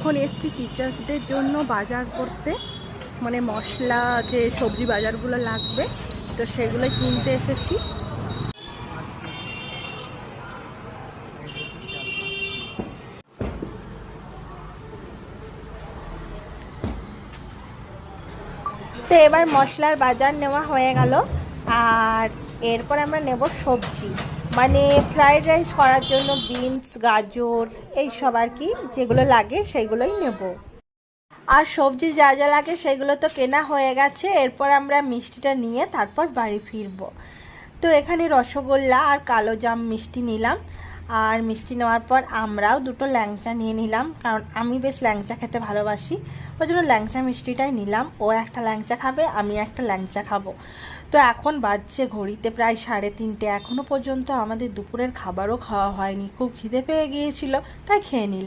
এখন এসছি টিচার্সদের জন্য বাজার করতে। মানে মশলা, যে সবজি বাজারগুলো লাগবে, তো সেগুলো কিনতে এসেছি। তো এবার মশলার বাজার নেওয়া হয়ে গেল, আর এরপর আমরা নেব সবজি। মানে ফ্রায়েড রাইস করার জন্য বিনস গাজর এই সব আর কি যেগুলো লাগে সেগুলোই নেব। আর সবজি যা যা লাগে সেগুলো তো কেনা হয়ে গেছে, এরপর আমরা মিষ্টিটা নিয়ে তারপর বাড়ি ফিরব। তো এখানে রসগোল্লা আর কালো জাম মিষ্টি নিলাম। আর মিষ্টি নেওয়ার পর আমরাও দুটো ল্যাংচা নিয়ে নিলাম, কারণ আমি বেশ ল্যাংচা খেতে ভালোবাসি। ওই জন্য ল্যাংচা মিষ্টিটাই নিলাম। ও একটা ল্যাংচা খাবে, আমি একটা ল্যাংচা খাব। তো এখন বাজছে ঘড়িতে প্রায় সাড়ে তিনটে। এখনও পর্যন্ত আমাদের দুপুরের খাবারও খাওয়া হয়নি। খুব খিদে পেয়ে গিয়েছিল, তাই খেয়ে নিলাম।